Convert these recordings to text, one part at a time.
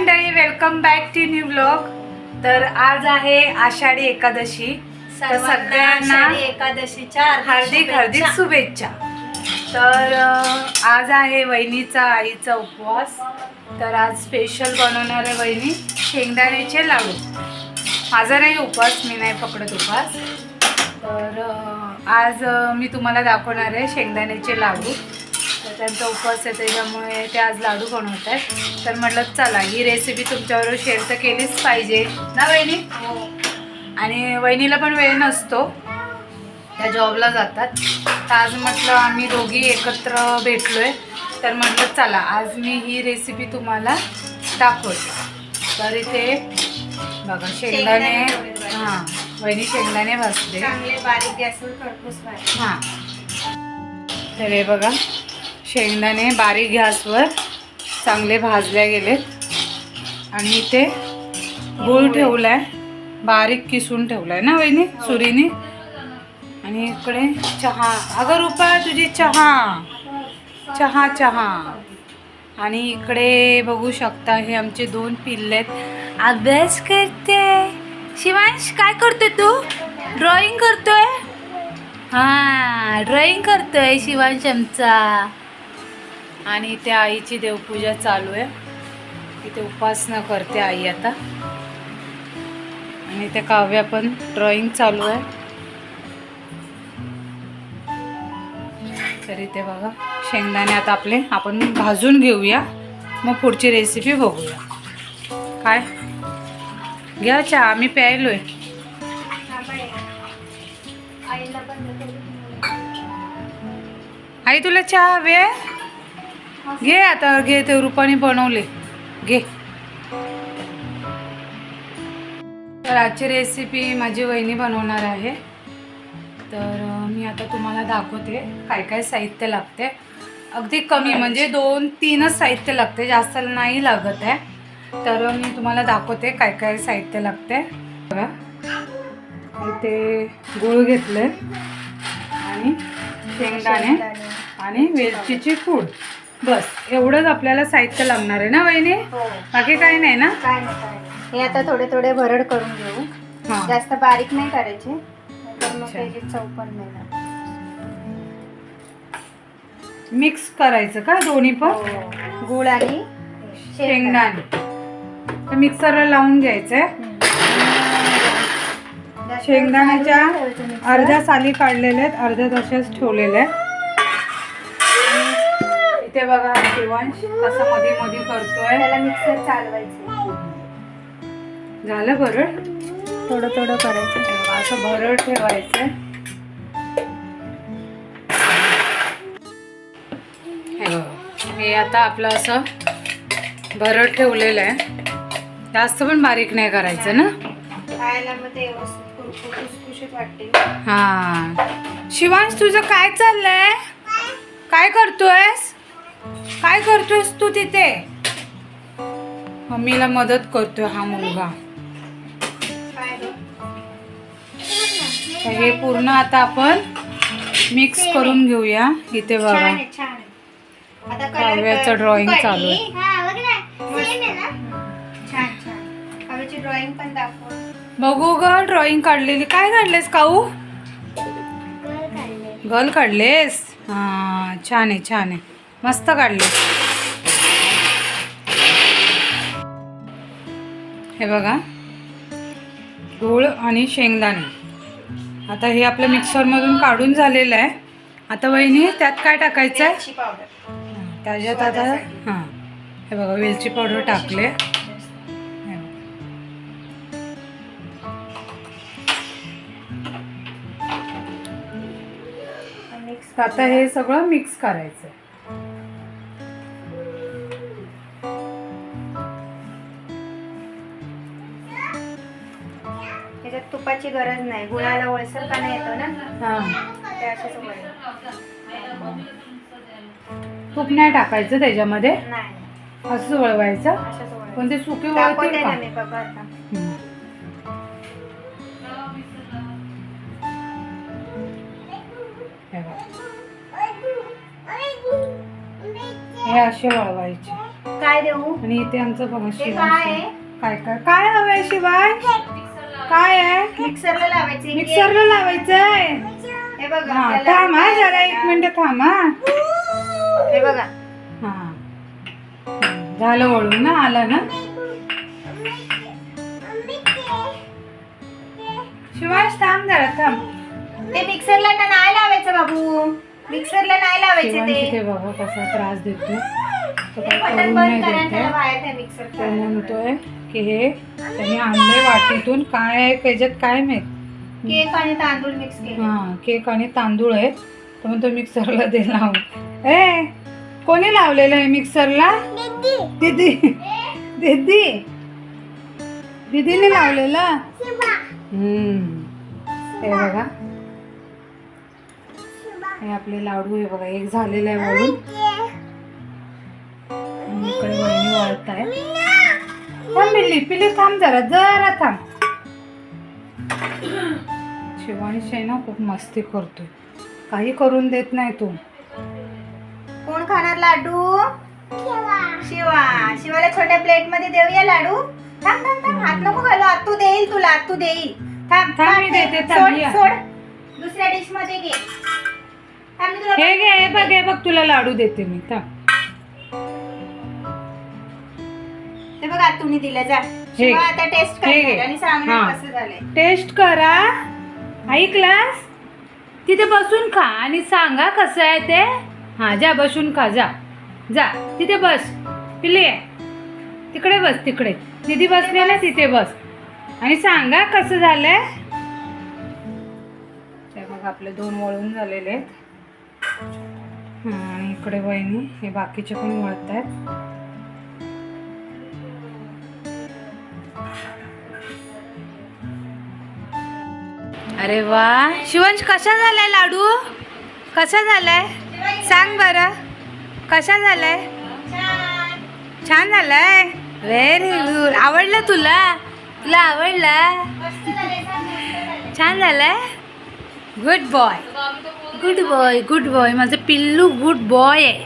मंडळी welcome back to new blog तर आज आहे आषाढी एकादशी. तर सगळ्यांना एकादशीच्या हार्दिक हार्दिक शुभेच्छा. तर आज आहे वहिनीचा आईचा उपवास. तर आज स्पेशल बनवणार आहे वहिनी शेंगदाण्याचे लाडू. माझा नाही उपवास मी नाही पकडत उपवास. तर आज मी तुम्हाला दाखवणार आहे शेंगदाण्याचे लाडू. त्यांचा उपवास आहे त्याच्यामुळे ते आज लाडू बनवत आहेत. तर म्हटलं चला ही रेसिपी तुमच्याबरोबर शेअर तर केलीच पाहिजे. ना वहिनी? आणि वहिनीला पण वेळ नसतो. त्या जॉबला जातात. तर आज म्हटलं आम्ही दोघी एकत्र भेटलोय. तर म्हटलं चला आज मी ही रेसिपी तुम्हाला दाखवते. तर इथे बघा शेंगदाणे हां वहिनी शेंगदाणे भाजते. हां. तर हे बघा. शेंगदाणे बारीक गॅसवर चांगले भाजले गेलेत. आणि इथे गूळ ठेवलाय. बारीक किसून ठेवलाय ना वहिनी? सुरीने? आणि इकडे चहा. अगं रुपा तुझी चहा. चहा चहा. आणि इकडे बघू शकता हे आमचे दोन पिल्ले आहेत. अभ्यास करते. शिवांश काय करते तू? ड्रॉइंग करतोय? हा ड्रॉइंग करतोय शिवांश आमचा. आणि त्या आईची देवपूजा चालू आहे. इथे उपासना करते आई आता. आणि त्या काव्या पण ड्रॉइंग चालू आहे. तर इथे बघा शेंगदाणे आता आपले आपण भाजून घेऊया. मग पुढची रेसिपी बघूया. काय? घ्या चहा आम्ही प्यायलोय. आई तुला चहा हवे घे आता घे ते रुपाने बनवले. घे. तर आजची रेसिपी माझी वहिनी बनवणार आहे. तर मी आता तुम्हाला दाखवते काय काय साहित्य लागते. अगदी कमी म्हणजे दोन तीनच साहित्य लागते जास्त नाही लागत आहे. तर मी तुम्हाला दाखवते काय काय साहित्य लागते. बघा. इथे गूळ घेतले आणि शेंगदाणे शेंगदाणे. आणि वेलचीची पूड. बस एवढंच आपल्याला साहित्य लागणार आहे ना वहिनी? हो. बाकी काही नाही ना? काय नाही काय नाही. हे आता थोडे थोडे भरड करून घेऊ. हां. जास्त बारीक नाही करायचे. तर मग अच्छा. त्याची चव पण नाही. मिक्स करायचं का दोन्ही पण? हो. गुळ आणि शेंगदाणे. तर मिक्सरला लावून घ्यायचंय. शेंगदाण्याच्या. अर्ध्या साली काढलेल्या आहेत अर्ध्या तशाच ठेवलेल्या आहेत. इथे बघा शिवांश कसा मध्ये मध्ये करतोय. त्याला मिक्सर चालवायचं. झालं बरं थोडं थोडं करायचं. असं भरड ठेवायचं हे बघा हे आता आपलं असं भरड ठेवलेलं आहे. जास्त पण बारीक नाही करायचं ना? ते हा. शिवांश तुझं काय चाललंय? काय करतोयस? काय करतोयस तू तिथे? मम्मीला मदत करतोय हा मुलगा? तर हे पूर्ण आता आपण मिक्स करून घेऊया. इथे बघा. काव्याचं तू चालू आहे. हा, ड्रॉइंग बघू ग ड्रॉइंग काढलेली. काय काढलेस काऊ? गल काढलेस? हा छान आहे छान आहे. मस्त काढले. हे बघा. गूळ आणि शेंगदाणे. आता हे आपलं मिक्सरमधून काढून झालेलं आहे. आता वहिनी त्यात काय टाकायचं आहे? त्याच्यात आता. हां. हे बघा वेलची पावडर टाकले. मिक्स आता हे सगळं मिक्स करायचं तुपाची गरज नाही. गुळाला ओळसर का नाही येतो ना? हां. ते असंच वळेल. तूप नाही टाकायचं त्याच्यामध्ये? नाही. असंच वळवायचं. पण ते सुके दाखवते वळतील ना का? मी? बघा आता. हम्म. हे बघा. हे असे वळवायचे. काय देऊ? आणि इथे आमचं बघा ते शिवाय काय आहे? काय काय काय हवंय शिवाय? काय आहे? मिक्सरला लावायचे मिक्सरला लावायचंय. हे बघा हा आपल्याला थांब हा काय जरा एक मिनिट थांब हा. हे बघा. हा. झालं वळून ना आलं ना? शिवांश थांब जरा थांब. ते मिक्सरला ना नाही लावायचं बाबू. मिक्सरला नाही लावायचे शिवांश ते. इथे बघा कसा त्रास देतोय. तो ते काय बटन बंद नाही करा आणि देते त्याला बाहेर मिक्सर म्हणतोय की हे त्यांनी आणले वाटीतून. काय आहे त्याच्यात काय माहीत? केक आणि तांदूळ मिक्स केले. हा केक आणि तांदूळ आहेत. तर मग तो मिक्सरला दे लावून. ए कोणी लावलेलं आहे मिक्सरला दीदी. दीदी. दीदीने लावलेलं? हम्म. हे बघा. हे आपले लाडू आहे बघा एक झालेलं आहे वळून आणि इकडे वळत आहे. थांब पिल्ली पिल्ली थांब जरा जरा थांब. शिवानी शेना खूप मस्ती करतोय. काही करून देत नाही तू. कोण खाणार लाडू? शिवा. शिवाला छोट्या प्लेटमध्ये देऊया लाडू. थांब थांब थांब. हात नको घालू. आतू देईल तुला आतू देईल. थांब थांब, थांब, मी दे. देते, थांब, सोड या. सोड. दुसऱ्या डिशमध्ये घे. थांब मी तुला हे घे हे बघ हे बघ तुला लाडू देते मी. थांब. ते बघ आतूनी दिलं जा. शिवा आता टेस्ट हे करणार घे. आणि सांगणार हा. कसं झालंय. टेस्ट करा. ऐकलास तिथे बसून खा आणि सांगा कसं आहे ते. हा जा बसून खा जा. जा तिथे बस. पिल्ली आहे. तिकडे बस तिकडे. दीदी बसले ना तिथे बस. आणि सांगा कसं झालंय. ते बघ आपले दोन वळून झालेले आहेत. हा, आणि इकडे वहिनी हे बाकीचे पण वळत आहेत अरे वा. शिवंश कशा झालाय लाडू? कसा झालाय? सांग बरं. कशा झालाय? छान. छान झालाय. व्हेरी गुड आवडलं तुला? तुला आवडला? छान, झालाय? Good boy good boy good boy माझं पिल्लू गुड बॉय आहे.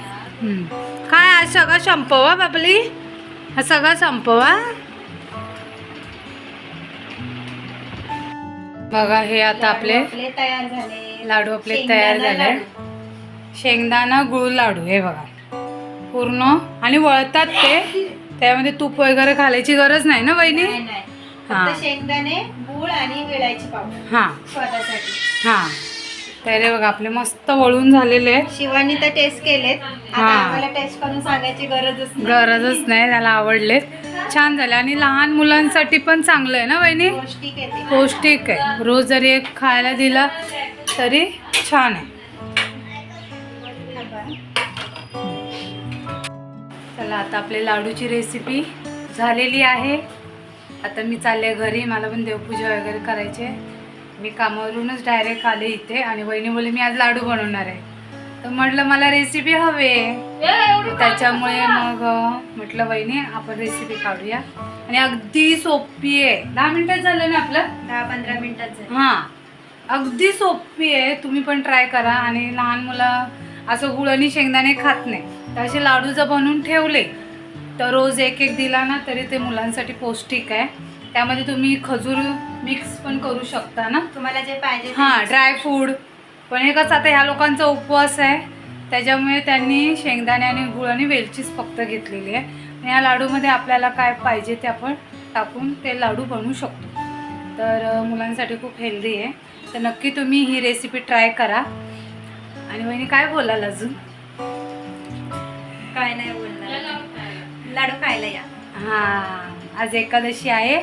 काय आज सगळं संपवा बाबली? हा सगळं संपवा बघा हे आता आपले तयार झाले. लाडू आपले तयार झाले. शेंगदाणा गुळ लाडू हे बघा. पूर्ण आणि वळतात ते. त्यामध्ये तूप वगैरे घालायची गरज नाही ना वहिनी? नाही हा. शेंगदाणे गूळ आणि वेळाची पावडर. हां. स्वादासाठी. हां. तर हे बघा आपले मस्त वळून झालेले आहेत. शिवानी तर टेस्ट केलेत. आता हा. आम्हाला टेस्ट करून सांगायची गरजच नाही. गरजच नाही त्याला आवडले. छान झाले. आणि लहान मुलांसाठी पण चांगलं आहे ना वहिनी? पौष्टिक आहे ते. पौष्टिक आहे. रोज जरी एक खायला दिला तरी छान आहे. चला आता आपले लाडूची रेसिपी झालेली आहे. आता मी चालले घरी मला पण देवपूजा वगैरे करायची आहे. मी कामावरूनच डायरेक्ट आले इथे आणि वहिनी बोलली मी आज लाडू बनवणार आहे. तर म्हटलं मला रेसिपी हवे. त्याच्यामुळे मग म्हटलं वहिनी आपण रेसिपी काढूया. आणि अगदी सोपी आहे. दहा मिनिटात झालं ना आपलं? दहा पंधरा मिनिटात. हां. अगदी सोपी आहे. तुम्ही पण ट्राय करा. आणि लहान मुलं असं गुळ आणि शेंगदाणे खात नाही. तर असे लाडू जर बनवून ठेवले. तर रोज एक एक दिला ना तरी ते मुलांसाठी पौष्टिक आहे. त्यामध्ये तुम्ही खजूर मिक्स पण करू शकता ना? तुम्हाला जे पाहिजे हां mix ड्राय फ्रूड पण हे कसं आता ह्या लोकांचा उपवास आहे त्याच्यामुळे त्यांनी शेंगदाणे आणि गुळ आणि वेलचीच फक्त घेतलेली आहे. आणि या लाडूमध्ये आपल्याला काय पाहिजे ते आपण टाकून ते लाडू बनवू शकतो. तर मुलांसाठी खूप हेल्दी आहे. तर नक्की तुम्ही ही रेसिपी ट्राय करा. आणि वहिनी काय बोलाल अजून? काय नाही बोलणार. लाडू खायला या. हां आज एकादशी आहे.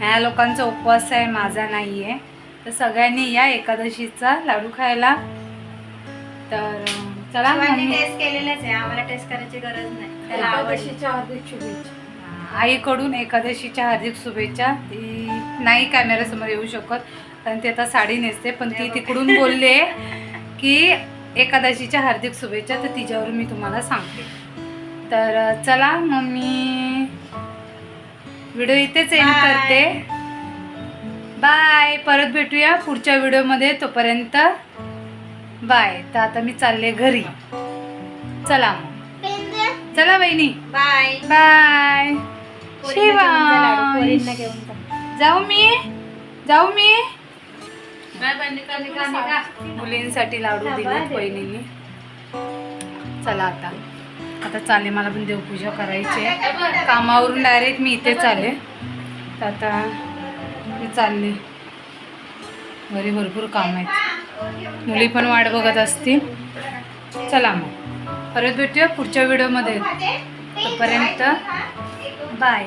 ह्या लोकांचा उपवास आहे माझा नाही आहे तर सगळ्यांनी या एकादशीचा लाडू खायला. तर चला टेस्ट केलेलंच आहे. आम्हाला टेस्ट करायची गरज नाही. त्याला आवडली. हार्दिक शुभेच्छा. आईकडून एकादशीच्या हार्दिक शुभेच्छा. ती नाही कॅमेऱ्यासमोर येऊ शकत कारण ती आता साडी नेसते पण ती तिकडून बोलले की एकादशीच्या हार्दिक शुभेच्छा तर तिच्यावरून मी तुम्हाला सांगते. तर चला मग मी व्हिडिओ इथेच एंड. करते. बाय परत भेटूया पुढच्या व्हिडिओमध्ये तोपर्यंत. बाय तर आता मी चालले घरी. चला मग. चला वहिनी बाय बाय शिवा जाऊ मी. जाऊ मी. मुलींसाठी लाडू दिलेत वहिनींनी चला आता. आता चालेल मला पण देवपूजा करायची आहे. कामावरून डायरेक्ट मी इथे चाले तर आता मी चालले. घरी भरपूर काम आहेत. मुली पण वाट बघत असतील. चला मग. परत भेटूया पुढच्या व्हिडिओमध्ये तोपर्यंत बाय